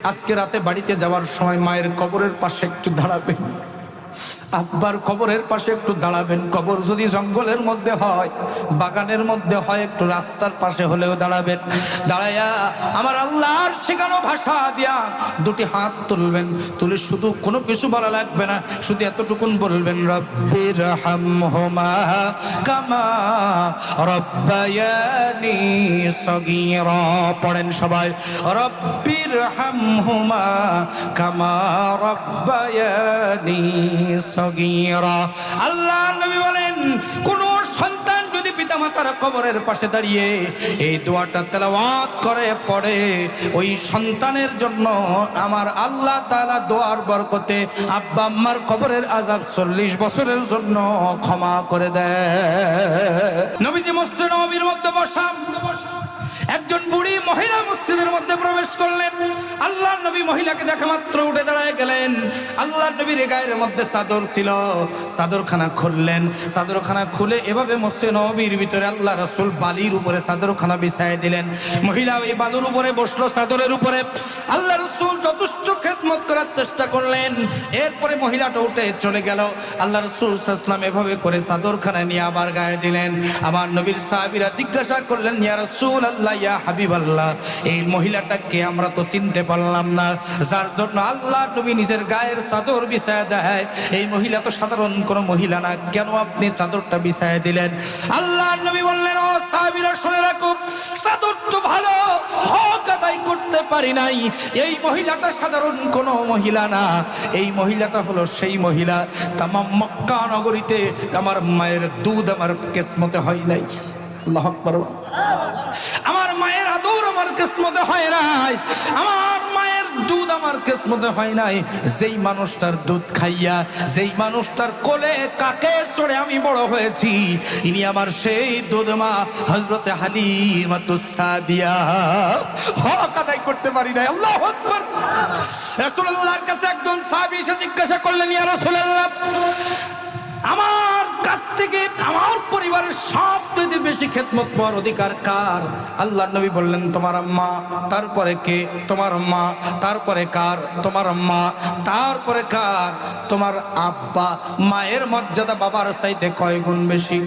আজকে রাতে বাড়িতে যাওয়ার সময় মায়ের কবরের পাশে একটু দাঁড়াবেন আব্বার কবরের পাশে একটু দাঁড়াবেন। কবর যদি জঙ্গলের মধ্যে হয়, বাগানের মধ্যে হয়, একটু রাস্তার পাশে হলেও দাঁড়াবেন। দাঁড়াইয়া আমার আল্লাহর শেখানো ভাষা দিয়া দুটি হাত তুলবেন। তুলে শুধু কোনো কিছু বলা লাগবে না, শুধু এতটুকুন বলবেন রব্বির হামহুমা কামা রব্বায়ানি সগীরা। পড়েন সবাই রব্বির হামহুমা কামা রব্বায়ানি আল্লাহ নবী বলেন, কোন সন্তান যদি পিতামাতার কবরের পাশে দাঁড়িয়ে এই দোয়াটা তেলাওয়াত করে, পড়ে, ওই সন্তানের জন্য আমার আল্লাহ তাআলা দোয়ার বরকতে আব্বা আম্মার কবরের আজাব চল্লিশ বছরের জন্য ক্ষমা করে দেয়। নবীজি মসজিদ নবীর মধ্যে বসাম একজন বুড়ি মহিলা মসজিদের মধ্যে প্রবেশ করলেন। আল্লাহ নবী মহিলাকে দেখা মাত্র উঠে দাঁড়ায় গেলেন। আল্লাহ নবীর গায়ের মধ্যে চাদর ছিল। চাদরখানা খুললেন। চাদরখানা খুলে এভাবে মসজিদ নবীর ভিতরে আল্লাহ রসুল বালির উপরে চাদরখানা বিছায় দিলেন। মহিলা ওই বালুর উপরে বসল চাদরের উপরে। আল্লাহ রসুল যথেষ্ট খেদমত করার চেষ্টা করলেন। এরপরে মহিলাটা উঠে চলে গেল। আল্লাহ রসুল ইসলাম এভাবে করে চাদরখানা নিয়ে আবার গায়ে দিলেন। আমার নবীর সাহাবিরা জিজ্ঞাসা করলেন, ইয়া রসুল আল্লাহ ইয়া হাবিব এই মহিলাটাকে আমরা তো চিনতে পারলাম না। যার জন্য আল্লাহ নবী নিজের গায়ের চাদর বিছায় দেয়। এই মহিলা তো সাধারণ কোনো মহিলা না। কেন আপনি চাদরটা বিছায় দিলেন? আল্লাহ নবী বললেন, ও সাহাবিরা, শুনে রাখো, চাদর তো ভালো, হক আদায় করতে পারি নাই। এই মহিলাটা সাধারণ কোনো মহিলা না। এই মহিলাটা হলো সেই মহিলা। তামাম মক্কা নগরীতে আমার মায়ের দুধ আমার কেসমতে হয় নাই। আল্লাহ আমার মায়ের আদর আমার কিসমতে হয় নাই। আমার মায়ের দুধ আমার কিসমতে হয় নাই। যেই মানুষটার দুধ খাইয়া, যেই মানুষটার কোলে কাকে চড়ে আমি বড় হয়েছি, ইনি আমার সেই দুধ মা হজরতে হালিমাতুসাদিয়া হক আদায় করতে পারি নাই। আল্লাহ আকবার। রাসূলুল্লাহর কাছে একজন সাহাবী এসে জিজ্ঞাসা করলেন, ইয়া রাসূলুল্লাহ আমার কাছ থেকে, আমার পরিবারের সবথেকে বেশি খেদমত অধিকার কার? আল্লাহ নবী বললেন, তোমার আম্মা, তারপরে কে? তোমার তারপরে কার? তোমার তারপরে কার? তোমার আব্বা, মায়ের মর্যাদা বাবার কয় গুণ বেশি?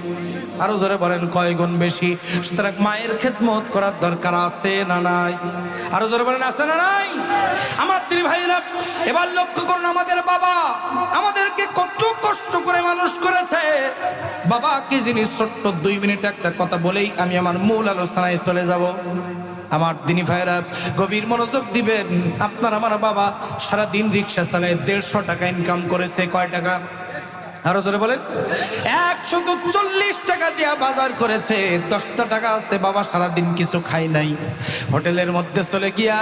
আরও জোরে বলেন, কয় গুণ বেশি? সুতরাং মায়ের খেদমত করার দরকার আছে না নাই? আরও জোরে বলেন, আছে না নাই? আমার তিনি ভাইরা এবার লক্ষ্য করুন, আমাদের বাবা আমাদেরকে কত কষ্ট করে মানুষ করেছে। বাবা, কি জিনিস? ছোট্ট দুই মিনিট একটা কথা বলেই আমি আমার মূল আলোচনায় চলে যাব। আমার দিনী ভাইরা গভীর মনোযোগ দিবেন। আপনার, আমার বাবা সারা দিন রিক্সা চালায়, দেড়শো টাকা ইনকাম করেছে। কয় টাকা? আরও জোরে বলেন। একশো চল্লিশ টাকা দিয়া বাজার করেছে, দশটা টাকা আছে, বাবা সারাদিন কিছু খাই নাই। হোটেলের মধ্যে চলে গিয়া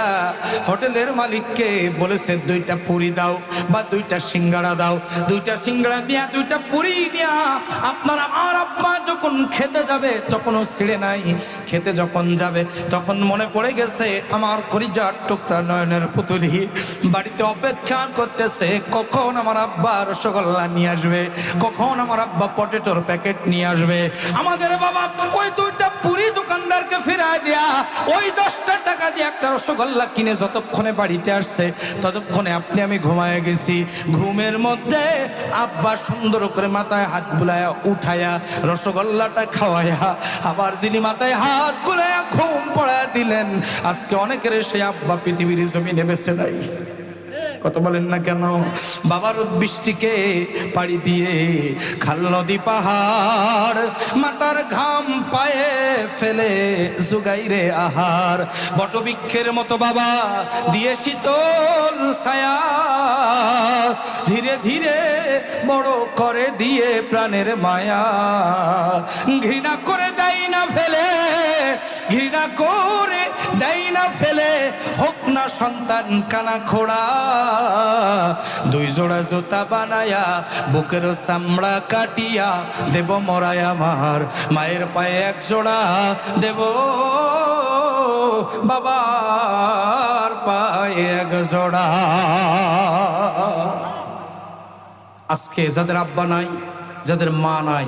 হোটেলের মালিককে বলেছে, দুইটা পুরি দাও বা দুইটা সিঙ্গাড়া দাও। দুইটা সিঙ্গাড়া নিয়া, দুইটা পুরি নিয়া আপনার আমার আব্বা যখন খেতে যাবে, তখনও ছিঁড়ে নাই। খেতে যখন যাবে, তখন মনে পড়ে গেছে, আমার করিজার টুকরা নয়নের পুতুলি বাড়িতে অপেক্ষা করতেছে, কখন আমার আব্বা রসগোল্লা নিয়ে আসবে? কখন আমার আব্বা পটেটোর প্যাকেট নিয়ে আসবে? আমাদের বাবা ওই দুইটা পুরি দোকানদারকে ফিরায় দেয়া ওই দশটা টাকা দিয়ে একটা রসগোল্লা কিনে যতক্ষণে বাড়িতে আসছে, ততক্ষণে আপনি আমি ঘুমায় গেছি। ঘুমের মধ্যে আব্বা সুন্দর করে মাথায় হাত বুলায়া উঠায়া রসগোল্লাটা খাওয়ায়া আবার যিনি মাথায় হাত বুলায়া ঘুম পড়ায় দিলেন। আজকে অনেকের সেই আব্বা পৃথিবীর জমিনে বেঁচে নাই। কত বলেন না কেন? বাবার বৃষ্টিকে পাড়ি দিয়ে খাল নদী পাহাড়, মাতার ঘাম পায়ে ফেলে জুগাই রে আহার। বটবৃক্ষের মতো বাবা দিয়ে শীতল ছায়া, ধীরে ধীরে বড় করে দিয়ে প্রাণের মায়া। ঘৃণা করে দেয় না ফেলে, ঘৃণা করে দেয় না ফেলে, হোক সন্তান কানা খোড়া। দুই জোড়া জুতা বানায়া, বুকের চামড়া কাটিয়া, দেব মরায় আমার মায়ের পায়ে এক জোড়া, দেব বাবার পায়ে এক জোড়া। আজকে যাদের আব্বা নাই, যাদের মা নাই,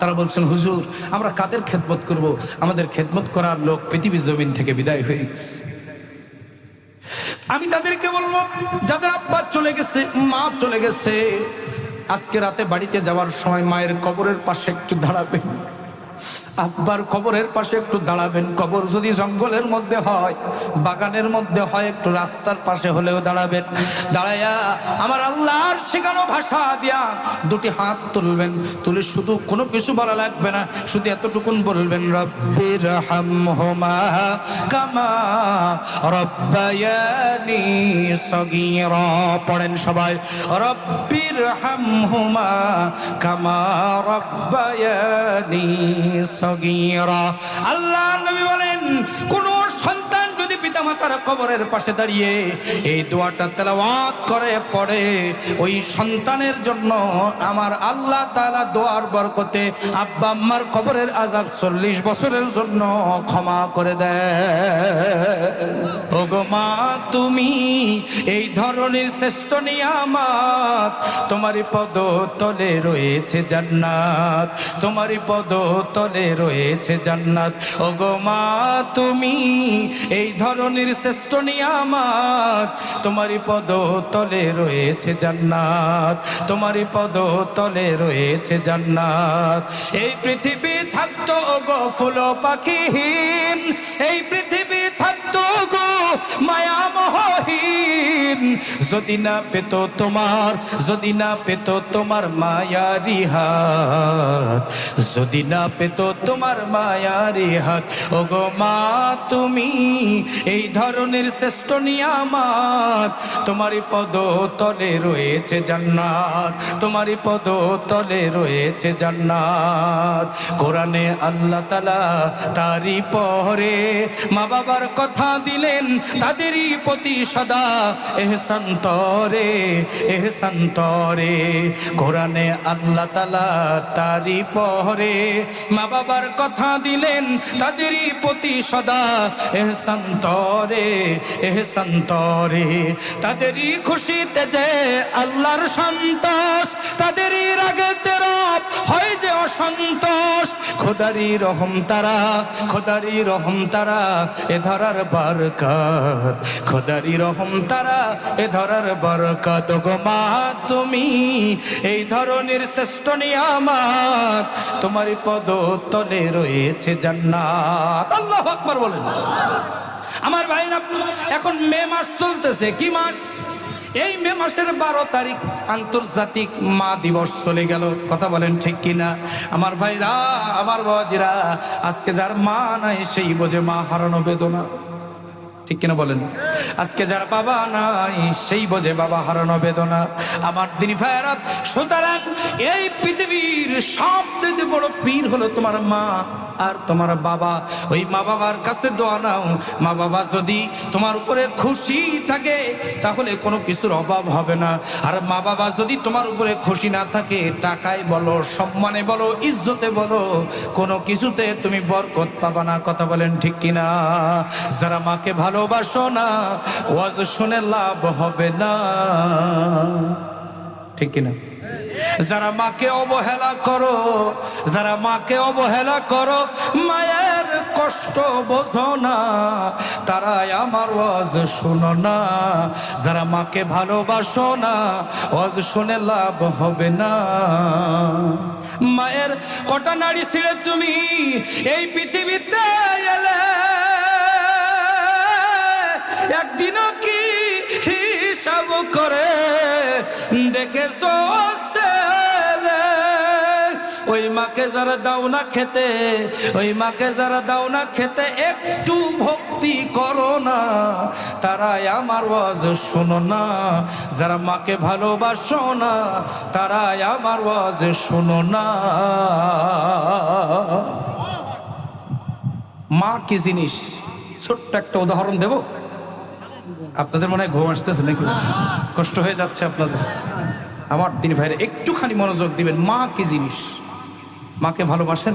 তারা বলছেন, হুজুর, আমরা কাদের খেদমত করব? আমাদের খেদমত করার লোক পৃথিবীর জমিন থেকে বিদায় হয়ে গেছে। আমি তাদেরকে বলব, যাদের আব্বা চলে গেছে, মা চলে গেছে, আজকে রাতে বাড়িতে যাওয়ার সময় মায়ের কবরের পাশে একটু দাঁড়াবেন আব্বার কবরের পাশে একটু দাঁড়াবেন। কবর যদি জঙ্গলের মধ্যে হয়, বাগানের মধ্যে হয়, একটু রাস্তার পাশে হলেও দাঁড়াবেন। দাঁড়াইয়া আমার আল্লাহর শেখানো ভাষা দিয়া দুটি হাত তুলবেন। তুলে শুধু কোনো কিছু বলা লাগবে না, শুধু এতটুকুন বলবেন, রব্বির হামহুমা কামা রব্বায়ানি সগীরা। পড়েন সবাই, রব্বির হামহুমা কামা রব্বায়ানি সগীরা। আল্লাহ নবী বলেন কোন পিতামাতার কবরের পাশে দাঁড়িয়ে এই দোয়াটা তেলাওয়াত করে পড়ে, ওই সন্তানের জন্য আমার আল্লাহ দোয়ার বরকতে আব্বা আম্মার কবরের আজাব চল্লিশ বছরের জন্য ক্ষমা করে দেয় মা, তুমি এই ধরনের শ্রেষ্ঠ নিয়ামত, তোমারই পদ তলে রয়েছে জান্নাত, তোমারই পদ তলে রয়েছে জান্নাত। ওগো মা, তুমি এই ধরনের শ্রেষ্ঠ নিয়ামাত। তোমারই পদ তলে রয়েছে জান্নাত। তোমারই পদ তলে রয়েছে জান্নাত। এই পৃথিবী থাকতো গো ফুল পাখিহীন। এই পৃথিবী থাকতো মায়া মহহীন যদি না পেত তোমার, যদি না পেত তোমার মায়ারি হাত। যদি না পেত তোমার মায়ারি হাত ও গো মা তুমি, এই ধরনের শ্রেষ্ঠ নিয়ামাত। তোমারই পদ তলে রয়েছে জান্নাত তোমারই পদ তলে রয়েছে জান্নাত। কোরআনে আল্লাহ তালা তারই পরে মা বাবার কথা দিলেন তাদেরই প্রতি সদা এহসান তরে এহসান তরে। কোরআনে আল্লাহ তালা তারই পরে মা বাবার কথা দিলেন, তাদেরই প্রতি সদা এহসান তরে এহসান তরে। তাদেরই খুশিতে যে আল্লাহর সন্তোষ তাদেরই রাগেতে রব হয় যে অসন্তোষ। খোদারি রহম তারা, খোদারি রহম তারা, এ ধরার বরকত, খোদারি রহম তারা, এ ধরার বরকত গো মা তুমি। এই ধরনের শ্রেষ্ঠ নিয়ামত তোমার পদ তলে রয়েছে জান্নাত। আল্লাহ আকবার বলেন। আমার ভাইরা, এখন মে মাস চলতেছে, কি মাস? এই মে মাসের বারো তারিখ আন্তর্জাতিক মা দিবস চলে গেল। কথা বলেন ঠিক কিনা? আমার ভাইরা, আমার বাবাজিরা আজকে যার মা নাই, সেই বোঝে মা হারানো বেদনা। ঠিক কিনা বলেন? আজকে যার বাবা নাই, সেই বোঝে বাবা হারানো বেদনা। আমার দিন সুতরাং এই পৃথিবীর সবথেকে বড় পীর হলো তোমার মা। আর তোমার বাবা, ওই মা বাবার কাছে দোয়া নাও। মা বাবা যদি তোমার উপরে খুশি থাকে, তাহলে কোনো কিছুর অভাব হবে না। আর মা বাবা যদি তোমার উপরে খুশি না থাকে, টাকায় বলো, সম্মানে বলো, ইজ্জতে বলো, কোনো কিছুতে তুমি বরকত পাবা না। কথা বলেন ঠিক কিনা? যারা মাকে ভালোবাসো না, ওয়াজ শুনে লাভ হবে না। ঠিক কিনা? যারা মাকে অবহেলা করো, যারা মাকে অবহেলা করো, মায়ের কষ্ট বোঝো না, তারাই আমার ওয়াজ শুনো না। যারা মাকে ভালোবাসো না, ওয়াজ শুনে লাভ হবে না। মায়ের কটা নারী ছিঁড়ে তুমি এই পৃথিবীতে এলে? একদিনও কি হিসাব করে দেখেছ? ছেলে? মাকে যারা দাও না খেতে, ওই মাকে যারা দাও না খেতে একটু ভক্তি করো না। তারাই আমার ওয়াজ শোনো না, যারা মাকে ভালোবাসো না, তারাই আমার ওয়াজ শোনো না। মা কি জিনিস? ছোট্ট একটা উদাহরণ দেব? আপনাদের মনে হয় ঘুম আসতেছে নাকি? কষ্ট হয়ে যাচ্ছে আপনাদের। আমার তিনি ভাইরা, একটুখানি মনোযোগ দিবেন, মা কি জিনিস? মাকে ভালোবাসেন?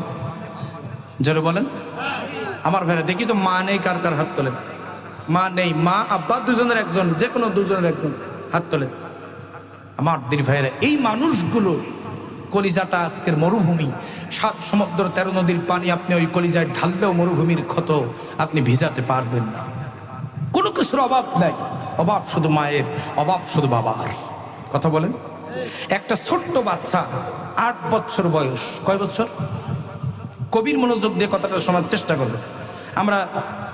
জোরে বলেন। আমার ভাইরা, দেখি তো মা নেই, কার কার হাত তোলেন মা নেই, মা, আব্বা দুজনের একজন যে কোনো দুজনের একজন হাত তোলেন আমার দিন ভাইরা এই মানুষগুলো কলিজাটা আজকের মরুভূমি। সাত সমুদ্র, তেরো নদীর পানি, আপনি ওই কলিজায় ঢাললেও মরুভূমির ক্ষত আপনি ভিজাতে পারবেন না। কোনো কিছুর অভাব নাই। অভাব শুধু মায়ের, অভাব শুধু বাবার। কথা বলেন। একটা ছোট্ট বাচ্চা, আট বছর বয়স। কয় বছর? কবির মনোযোগ দিয়ে কথাটা শোনার চেষ্টা করবে। আমরা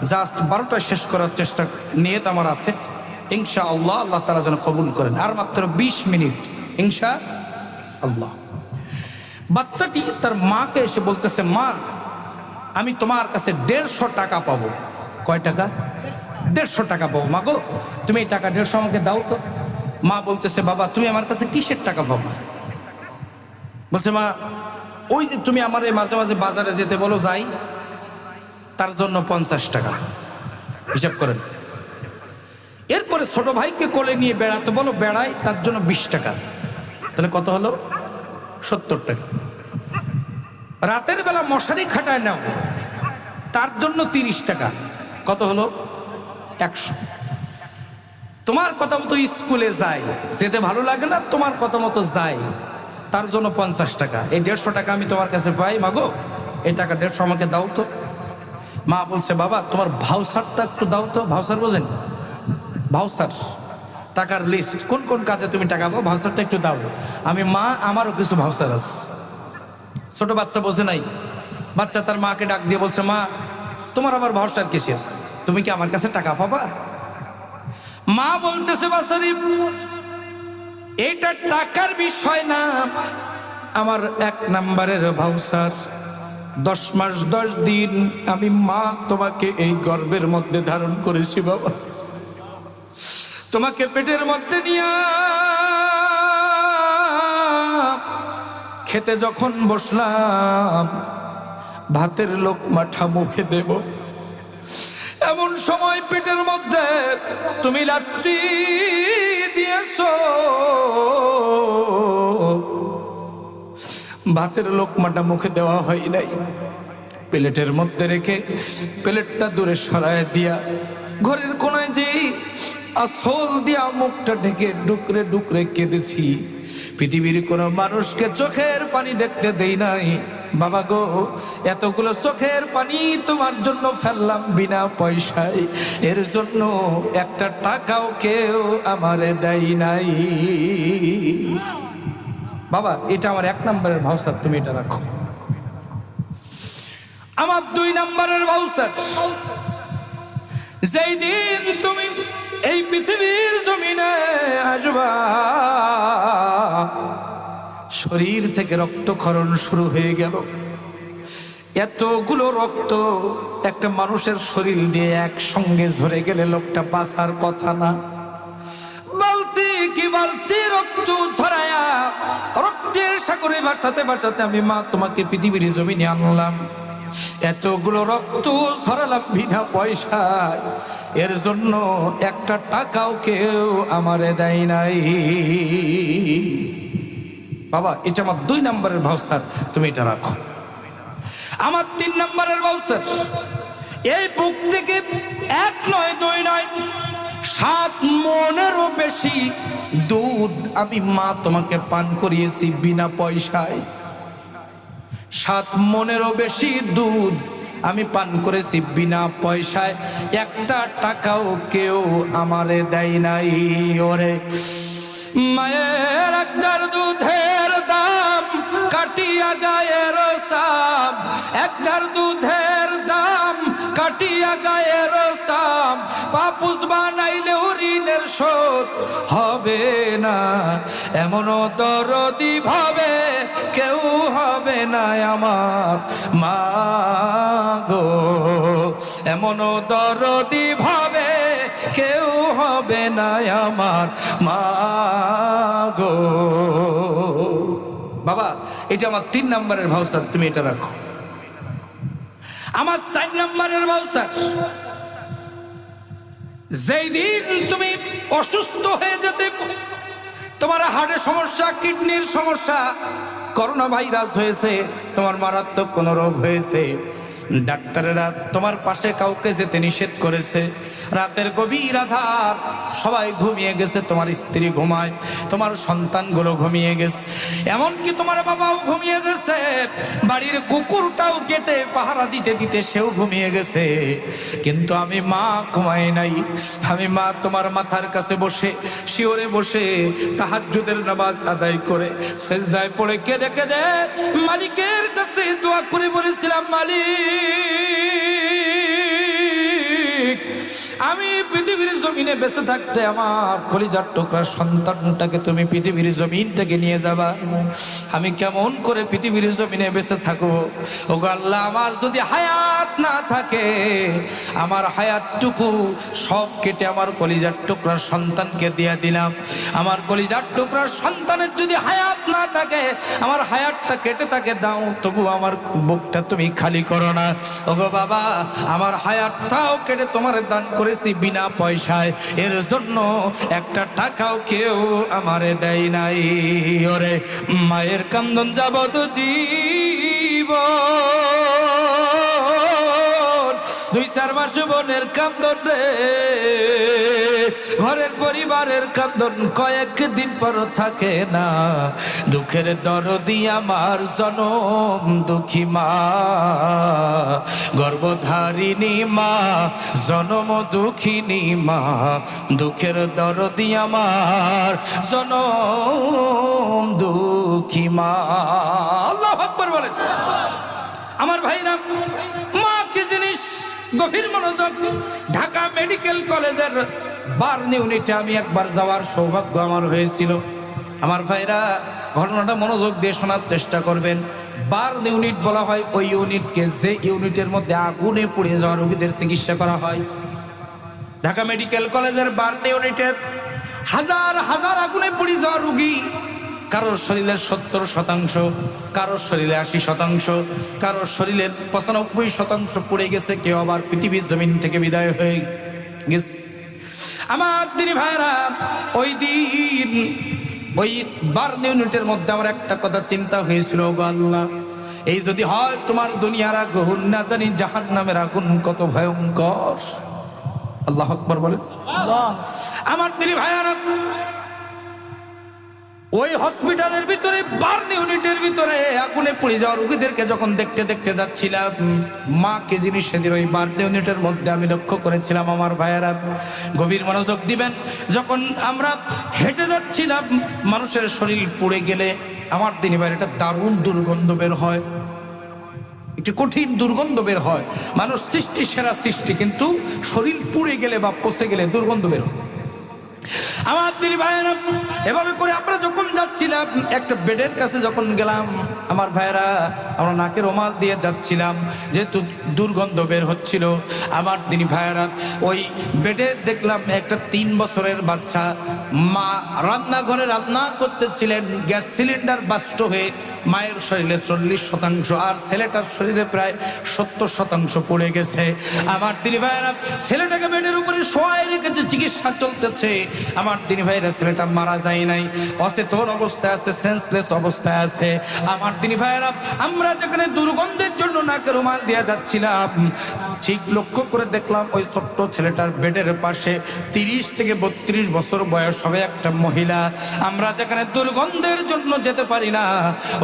জাস্ট বারোটা শেষ করার চেষ্টা নিয়ে আমার আছে। ইনশা আল্লাহ আল্লাহ তারা যেন কবুল করেন। আর মাত্র বিশ মিনিট। ইনশা আল্লাহ বাচ্চাটি তার মাকে এসে বলতেছে, মা, আমি তোমার কাছে দেড়শো টাকা পাবো। কয় টাকা? দেড়শো টাকা পাবো। মা গো, তুমি এই টাকা দেড়শো আমাকে দাও তো। মা বলতেছে, বাবা, তুমি আমার কাছে কিসের টাকা পাবো? বলছে, মা, ওই যে তুমি আমার মাঝে মাঝে বাজারে যেতে বলো, যাই, তার জন্য পঞ্চাশ টাকা। হিসাব করেন। এরপরে ছোট ভাইকে কোলে নিয়ে বেড়াতে বলো বেড়াই তার জন্য বিশ টাকা। তাহলে কত হলো? সত্তর টাকা। রাতের বেলা মশারি খাটায় নাও, তার জন্য তিরিশ টাকা। কত হলো? একশো। তোমার কথা মতো স্কুলে যায় যেতে ভালো লাগে না, তোমার কথা মতো যায় তার জন্য পঞ্চাশ টাকা। এই দেড়শো টাকা আমি তোমার কাছে পাই, মাগো। এই টাকা দেড়শো আমাকে দাও তো। মা বলছে, বাবা, তোমার ভাউসারটা একটু দাও তো। ভাউসার বোঝেন? ভাউসার টাকার লিস্ট কোন কোন কাজে তুমি টাকা পাবো ভাউসারটা একটু দাও। আমি মা, আমারও কিছু ভাউসার আছে। ছোট বাচ্চা বোঝে নাই। বাচ্চা তার মাকে ডাক দিয়ে বলছে, মা, তোমার আবার ভাউসার কিসের? তুমি কি আমার কাছে টাকা পাবা? মা বলতেছে, বাসারি, এটা টাকার বিষয় না। আমার এক নাম্বারের ভাউসার দশ মাস দশ দিন আমি মা তোমাকে এই গর্বের মধ্যে ধারণ করেছি, বাবা। তোমাকে পেটের মধ্যে নিয়ে খেতে যখন বসলাম, ভাতের লোকমাঠা মুখে দেব। এমন সময় পেটের মধ্যে তুমি লাত্তি দিয়েছ। ভাতের লোকমাটা মুখে দেওয়া হয় নাই। প্লেটের মধ্যে রেখে প্লেটটা দূরে সরায় দিয়া ঘরের কোনায় যে আসল দিয়া মুখটা ঢেকে ডুকরে ডুকরে কেঁদেছি। পৃথিবীর কোনো মানুষকে চোখের পানি দেখতে দেই নাই। বাবা গো, এতগুলো চোখের পানি তোমার জন্য ফেললাম বিনা পয়সায়। এর জন্য একটা টাকাও কেউ আমারে দেয় নাই। বাবা, এটা আমার এক নম্বরের ভাউসার তুমি এটা রাখো। আমার দুই নম্বরের ভাউসার যেই দিন তুমি এই পৃথিবীর জমিনে আসবা শরীর থেকে রক্তক্ষরণ শুরু হয়ে গেল। এতগুলো রক্ত একটা মানুষের শরীর দিয়ে একসঙ্গে ঝরে গেলে লোকটা বাঁচার কথা না। বালতি কি বালতি রক্ত ছড়ায়া রক্তের সাগরে ভাসাতে ভাসাতে আমি মা তোমাকে পৃথিবীর জমিনে আনলাম। এতগুলো রক্ত ছড়ালাম বিনা পয়সায়। এর জন্য একটা টাকাও কেউ আমারে দেয় নাই। বাবা, এটা আমার দুই নম্বরের ভাউসার তুমি এটা রাখো। আমার তিন নম্বরের ভাউসার এই বুক থেকে এক নয়, দুই নয়, সাত মনেরও বেশি দুধ আমি মা তোমাকে পান করিয়েছি বিনা পয়সায়। সাত মনেরও বেশি দুধ আমি পান করেছি বিনা পয়সায়। একটা টাকাও কেউ আমারে দেয় নাই, ওরে। মায়ের একটার দাম কাটিয়া গায়ের সাম, একটার দুধের দাম, কাটিয়া গায়ের সাম, পাপুস বানাইলেও ঋণের শোধ হবে না। এমন দরদি ভাবে কেউ হবে না আমার মা গো। এমনও দরদি ভাবে কেউ হবে না আমার মা গো। বাবা এটা আমার তিন নম্বরের ভাউসার তুমি এটা রাখো। আমার চার নম্বরের ভাউসার যেই দিন তুমি অসুস্থ হয়ে যেতে, তোমার হার্টের সমস্যা, কিডনির সমস্যা করোনা ভাইরাস হয়েছে, তোমার মারাত্মক কোনো রোগ হয়েছে, ডাক্তারেরা তোমার পাশে কাউকে যেতে নিষেধ করেছে রাতের গভীর আধার। সবাই ঘুমিয়ে গেছে, তোমার স্ত্রী ঘুমায়, তোমার সন্তানগুলো ঘুমিয়ে গেছে। এমনকি তোমার বাবাও ঘুমিয়ে গেছে। বাড়ির কুকুরটাও কেটে পাহারা দিতে দিতে সেও ঘুমিয়ে গেছে। কিন্তু আমি মা ঘুমাই নাই। আমি মা তোমার মাথার কাছে বসে, শিওরে বসে, তাহাজ্জুদের নামাজ আদায় করে সেজদায় পড়ে কেঁদে কেঁদে মালিকের কাছে দোয়া করে বলেছিলাম, মালিক! আমি পৃথিবীর জমিনে ব্যস্ত থাকতে আমার কলিজার টুকরা সন্তানটাকে তুমি পৃথিবীর জমিন থেকে নিয়ে যাবা। আমি কেমন করে পৃথিবীর জমিনে ব্যস্ত থাকব? ও আল্লাহ, আমার যদি হায়াত না থাকে, আমার হায়াতটুকু সব কেটে আমার কলিজার টুকরা সন্তানকে দিয়ে দিলাম। আমার কলিজার টুকরা সন্তানের যদি হায়াত না থাকে, আমার হায়াতটা কেটে তাকে দাও, তবু আমার বুকটা তুমি খালি করো না। ওগো বাবা, আমার হায়াতটাও কেটে তোমার দান করেছি বিনা পয়সায়। এর জন্য একটা টাকাও কেউ আমারে দেয় নাই। ওরে মায়ের কান্দন যাবত জীব দুই চার মাস বোনের কান্দন রে। ঘরের পরিবারের কান্দন কয়েকদিন পর থাকে না। দুঃখের দরদি আমার জনম দুঃখী মা। গর্ভধারিণী মা, জনম দুঃখিনী মা। দুঃখের দরদি আমার জনম দুঃখী মা। আল্লাহ আকবর বলেন। আমার ভাইরা গভীর মনোযোগ। ঢাকা মেডিকেল কলেজের বার্ন ইউনিটে আমি একবার যাওয়ার সৌভাগ্য আমার হয়েছিল। আমার ভাইরা ঘটনাটা মনোযোগ দিয়ে শোনার চেষ্টা করবেন। বার্ন ইউনিট বলা হয়, ওই ইউনিটকে যে ইউনিটের মধ্যে আগুনে পুড়ে যাওয়া রোগীদের চিকিৎসা করা হয়। ঢাকা মেডিকেল কলেজের বার্ন ইউনিটের হাজার হাজার আগুনে পুড়ে যাওয়া রুগী কারোর শরীরের সত্তর শতাংশ কারোর শরীরে আশি শতাংশ কারোর শরীরের পঁচানব্বই শতাংশ পুড়ে গেছে কেউ আবার পৃথিবীর জমিন থেকে বিদায় হয়ে গেছে। আমার দিনী ভাইরা ওই দিন ওই বার্ন ইউনিটের মধ্যে আমার একটা কথা চিন্তা হয়েছিল গো আল্লাহ এই যদি হয় তোমার দুনিয়ার আগুন না জানি জাহান নামের আগুন কত ভয়ঙ্কর। আল্লাহ আকবর বলেন। আমার দিনী ভাইয়ারা ওই হসপিটালের ভিতরে, বার্ন ইউনিটের ভিতরে আগুনে পড়ে যাওয়া রোগীদেরকে যখন দেখতে দেখতে যাচ্ছিলাম মা কে জিনিস সেদিন ওই বার্ন ইউনিটের মধ্যে আমি লক্ষ্য করেছিলাম, আমার ভাইয়েরা গভীর মনোযোগ দিবেন। যখন আমরা হেঁটে যাচ্ছিলাম, মানুষের শরীর পুড়ে গেলে আমার দিনী ভাই এটা দারুণ দুর্গন্ধ বের হয়। একটি কঠিন দুর্গন্ধ বের হয়। মানুষ সৃষ্টি সেরা সৃষ্টি, কিন্তু শরীর পুড়ে গেলে বা পচে গেলে দুর্গন্ধ বের হয়। আমার দিদি ভাইয়েরা, এভাবে করে আমরা যখন যাচ্ছিলাম, একটা বেডের কাছে যখন গেলাম, আমার ভাইয়েরা, আমরা নাকে রোমাল দিয়ে যাচ্ছিলাম, যেহেতু দুর্গন্ধ বের হচ্ছিল, আমার দিদি ভাইয়েরা, ওই বেডে দেখলাম একটা তিন বছরের বাচ্চা, মা রান্নাঘরে রান্না করতেছিলেন, গ্যাস সিলিন্ডার বাস্ট হয়ে মায়ের শরীরে চল্লিশ শতাংশ, আর ছেলেটার শরীরে প্রায় সত্তর শতাংশ পড়ে গেছে। আমার দিদি ভাইয়েরা, ছেলেটাকে বেডের উপরে শোয়াই রেখেছে, চিকিৎসা চলতেছে। আমার দিনী ভাইরা ছেলেটা মারা যায় নাই। অচেতন অবস্থায় আছে সেন্সলেস অবস্থায় আছে। আমার দিনী ভাইরা আমরা যেখানে দুর্গন্ধের জন্য নাকে রুমাল দিয়ে যাচ্ছিলাম, ঠিক লক্ষ্য করে দেখলাম ওই ছোট্ট ছেলেটার বেডের পাশে তিরিশ থেকে বত্রিশ বছর বয়স হবে একটা মহিলা। আমরা যেখানে দুর্গন্ধের জন্য যেতে পারি না,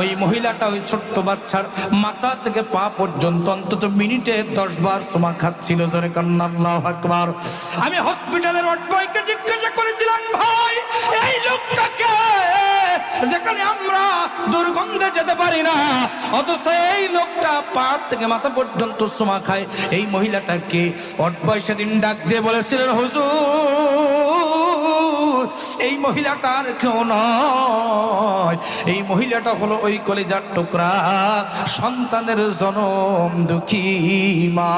ওই মহিলাটা ওই ছোট্ট বাচ্চার মাথা থেকে পা পর্যন্ত অন্তত মিনিটে দশ বার সোমা খাচ্ছিল। আমি হসপিটালের বয়কে জিজ্ঞাসা করেছিলাম ভাই, এই লোকটাকে যেখানে আমরা দুর্গন্ধে যেতে পারি না, অথচ এই লোকটা পা থেকে মাথা পর্যন্ত সোমা খায়। এই মহিলাটাকে অট বয়সে দিন ডাক দিয়ে বলেছিলেন, হুজুর এই মহিলাটা আর কেউ নয়। এই মহিলাটা হলো ওই কলেজার টুকরা, সন্তানের জনম দুঃখী মা।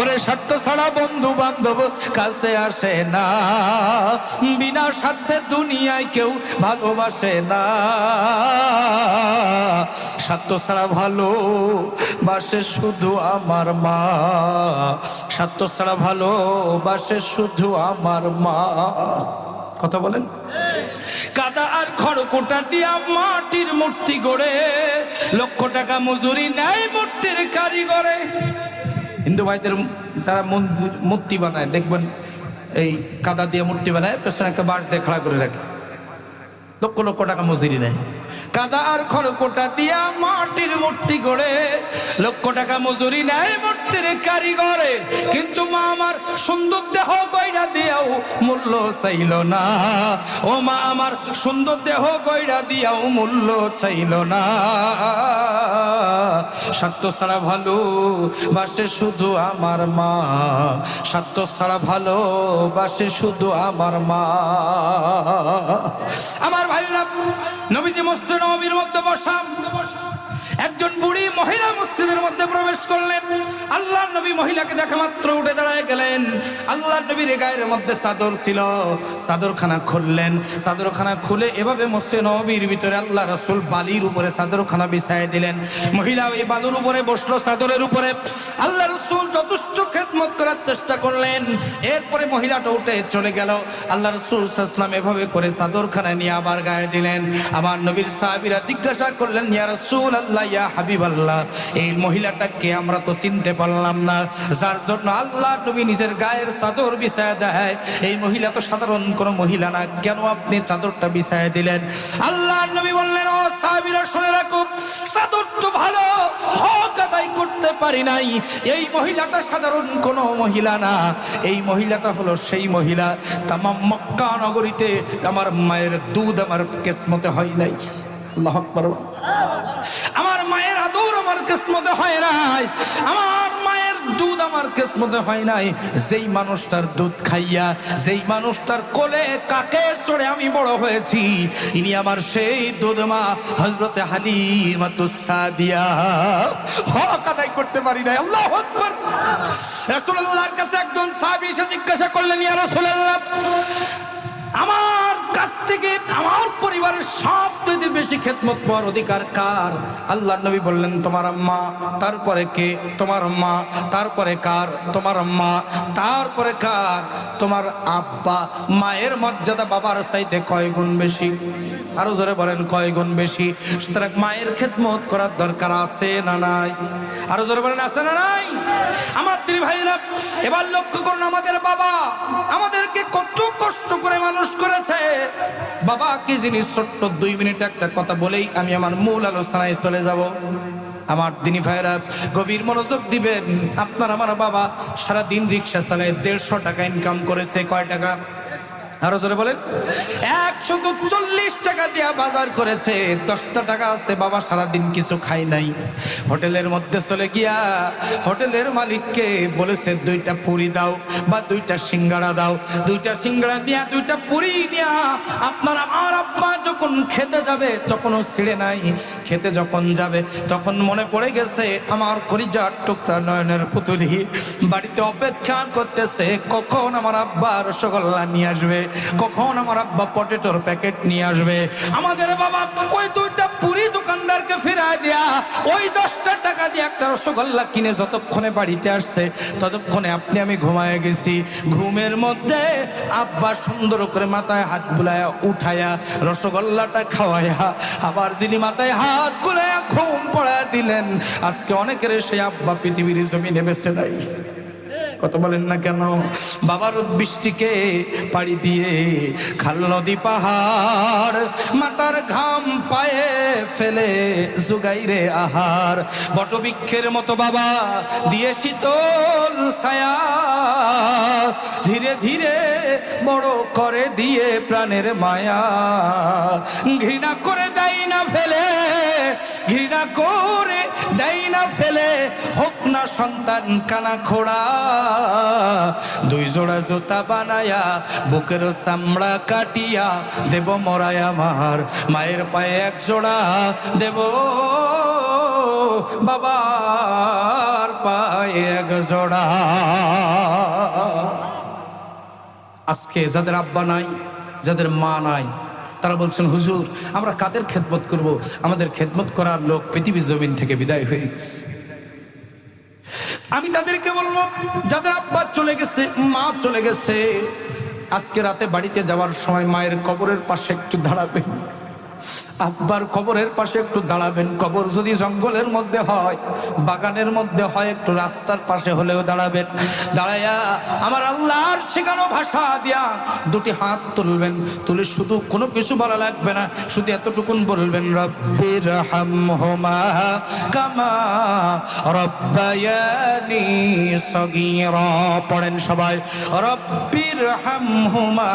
ওরে সত্য ছাড়া বন্ধু বান্ধব কাছে আসে না। বিনা স্বার্থে দুনিয়ায় কেউ ভালোবাসে না। সত্য ছাড়া ভালো, বাসে শুধু আমার মা। সত্য ছাড়া ভালো, বাসে শুধু আমার মা। কথা বলেন? কাদা আর খড়কুটা দিয়া মাটির মূর্তি গড়ে, লক্ষ টাকা মজুরি নেয় মূর্তির কারিগরে। হিন্দু ভাইদের যারা মূর্তি বানায়, দেখবেন এই কাদা দিয়ে মূর্তি বানায়, পেছনে একটা বাঁশ দিয়ে খাড়া করে রাখে। লক্ষ লক্ষ টাকা মজুরি নেয়। কাদা আর খড়কোটা দিয়া মাটির মূর্তি গড়ে। লক্ষ টাকা মজুরি নেয় মূর্তির কারিগরে। কিন্তু মা আমার সুন্দর দেহ গয়না দিয়াও মূল্য চাইল না। ও মা আমার সুন্দর দেহ গয়না দিয়াও মূল্য চাইল না। স্বার্থ ছাড়া ভালো বাসে শুধু আমার মা। স্বার্থ ছাড়া ভালো বাসে শুধু আমার মা। আমার ভাইরা নবীজি মসজিদ নবীর মধ্যে বসাম একজন বুড়ি মহিলা মসজিদের মধ্যে প্রবেশ করলেন। আল্লাহ নবী মহিলাকে দেখা মাত্র উঠে দাঁড়ায় গেলেন। আল্লাহ নবীর গায়ের মধ্যে চাদর ছিল। চাদরখানা খুললেন। চাদরখানা খুলে এভাবে মসজিদ নবীর ভিতরে আল্লাহ রসুল বালির উপরে চাদরখানা বিছায় দিলেন। মহিলা ওই বালুর উপরে বসল চাদরের উপরে। আল্লাহ রসুল যথেষ্ট খেদমত করার চেষ্টা করলেন। এরপরে মহিলাটা উঠে চলে গেল। আল্লাহ রসুল ইসলাম এভাবে করে চাদরখানা নিয়ে আবার গায়ে দিলেন। আমার নবীর সাহাবিরা জিজ্ঞাসা করলেন, ইয়া রসুল আল্লাহ ইয়া হাবিব আল্লাহ এই মহিলাটাকে আমরা তো চিনতে পারলাম না। যার জন্য আল্লাহ নবী নিজের গায়ের চাদর বিছায় দেয়। এই মহিলা তো সাধারণ কোনো মহিলা না। কেন আপনি চাদরটা বিছায় দিলেন? আল্লাহ নবী বললেন, ও সাহাবিরা, শুনে রাখো, চাদর তো ভালো, হক আদায় করতে পারি নাই। এই মহিলাটা সাধারণ কোনো মহিলা না। এই মহিলাটা হলো সেই মহিলা। তামাম মক্কা নগরীতে আমার মায়ের দুধ আমার কেসমতে হয় নাই। আল্লাহ আমার মায়ের আদর আমার কিসমতে হয় নাই। আমার মায়ের দুধ আমার কিসমতে হয় নাই। যেই মানুষটার দুধ খাইয়া, যেই মানুষটার কোলে কাকে চড়ে আমি বড় হয়েছি, ইনি আমার সেই দুধ মা হজরতে হালিমাতুসাদিয়া হক আদায় করতে পারি নাই, আল্লাহ আকবার। রাসূলুল্লাহর কাছে একজন সাহাবী এসে জিজ্ঞাসা করলেন, ইয়া রাসূলুল্লাহ, আমার কাছ থেকে আমার পরিবারের সবচেয়ে বেশি খেদমত পাওয়ার অধিকার কার? আল্লাহ নবী বললেন, তোমার আম্মা, তারপরে কে? তোমার মা তারপরে কার? তোমার মা তারপরে কার? তোমার আব্বা, মায়ের মর্যাদা বাবার চাইতে কয় গুণ বেশি? আরও জোরে বলেন, কয় গুণ বেশি? সুতরাং মায়ের খেদমত করার দরকার আছে না নাই? আরও জোরে বলেন, আছে না নাই? আমার তিনি ভাইরা এবার লক্ষ্য করুন, আমাদের বাবা আমাদেরকে কত কষ্ট করে মানুষ করেছে। বাবা কি জিনিস ছোট্ট দুই মিনিট একটা কথা বলেই আমি আমার মূল আলোচনায় চলে যাব। আমার দিনী ভাইরা গভীর মনোযোগ দিবেন। আপনার, আমার বাবা সারা দিন রিক্সা চালায় দেড়শো টাকা ইনকাম করেছে। কয় টাকা? আরও জোরে বলেন। একশো চল্লিশ টাকা দিয়া বাজার করেছে, দশটা টাকা আছে, বাবা সারাদিন কিছু খাই নাই। হোটেলের মধ্যে চলে গিয়া হোটেলের মালিককে বলেছে, দুইটা পুরি দাও বা দুইটা সিঙ্গাড়া দাও। দুইটা সিঙ্গাড়া দিয়া দুইটা পুরি দিয়া আপনার আমার আব্বা যখন খেতে যাবে, তখনও ছিঁড়ে নাই। খেতে যখন যাবে, তখন মনে পড়ে গেছে, আমার কলিজার টুকরা নয়নের পুতুলি বাড়িতে অপেক্ষা করতেছে, কখন আমার আব্বা রসগোল্লা নিয়ে আসবে? কখন আমার আব্বা পটেটোর প্যাকেট নিয়ে আসবে? আমাদের বাবা ওই দুইটা পুরি দোকানদারকে ফিরায় দেয়া ওই দশটা টাকা দিয়ে একটা রসগোল্লা কিনে যতক্ষণে বাড়িতে আসছে, ততক্ষণে আপনি আমি ঘুমায় গেছি। ঘুমের মধ্যে আব্বা সুন্দর করে মাথায় হাত বুলায়া উঠায়া রসগোল্লাটা খাওয়ায়া, আবার যিনি মাথায় হাত বুলায়া ঘুম পড়া দিলেন। আজকে অনেকের সেই আব্বা পৃথিবীর জমিনে বেঁচে নাই। কত বলেন না কেন? বাবার বৃষ্টিকে পাড়ি দিয়ে খাল নদী পাহাড়, মাতার ঘাম পায়ে ফেলে জুগাই রে আহার। বটবৃক্ষের মতো বাবা দিয়ে শীতল ছায়া, ধীরে ধীরে বড় করে দিয়ে প্রাণের মায়া। ঘৃণা করে দেয় না ফেলে, ঘৃণা করে দেয় না ফেলে, হোক না সন্তান কানা খোড়া। দুই জোড়া জুতা বানায়া, বুকের চামড়া কাটিয়া, দেব মরায় আমার, মায়ের পায়ে এক জোড়া দেব। বাবার পায়ে এক জোড়া। আজকে যাদের আব্বা নাই, যাদের মা নাই তারা বলছেন, হুজুর, আমরা কাদের খেদমত করব? আমাদের খেদমত করার লোক পৃথিবী জমিন থেকে বিদায় হয়ে গেছে। আমি তাদেরকে বলব যাদের আব্বা চলে গেছে, মা চলে গেছে, আজকে রাতে বাড়িতে যাওয়ার সময় মায়ের কবরের পাশে একটু দাঁড়াবেন। আব্বার কবরের পাশে একটু দাঁড়াবেন। কবর যদি জঙ্গলের মধ্যে হয়, বাগানের মধ্যে হয়, একটু রাস্তার পাশে হলেও দাঁড়াবেন। দাঁড়াইয়া আমার আল্লাহর শেখানো ভাষা দিয়া দুটি হাত তুলবেন। তুলে শুধু কোনো কিছু বলা লাগবে না, শুধু এতটুকুন বলবেন রব্বির হামহুমা কামা রব্বায়ানি সগীরা। পড়েন সবাই রব্বির হামহুমা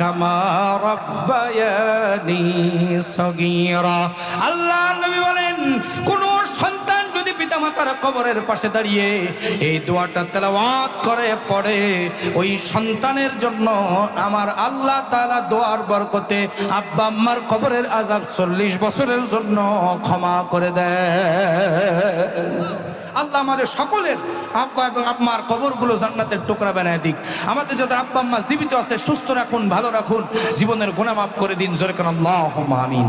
কামা রব্বায়ানি আল্লাহ নবী বলেন, কোন সন্তান যদি পিতামাতার কবরের পাশে দাঁড়িয়ে এই দোয়াটা তেলাওয়াত করে, পড়ে, ওই সন্তানের জন্য আমার আল্লাহ তাআলা দোয়ার বরকতে আব্বা আম্মার কবরের আজাব চল্লিশ বছরের জন্য ক্ষমা করে দেয় আল্লাহ আমাদের সকলের আব্বা এবং আম্মার কবরগুলো জান্নাতের টুকরা বানায় দিক। আমাদের যাদের আব্বা আম্মা জীবিত আছে, সুস্থ রাখুন, ভালো রাখুন, জীবনের গুণামাপ করে দিন। জোরে কেন আল্লাহ আমিন।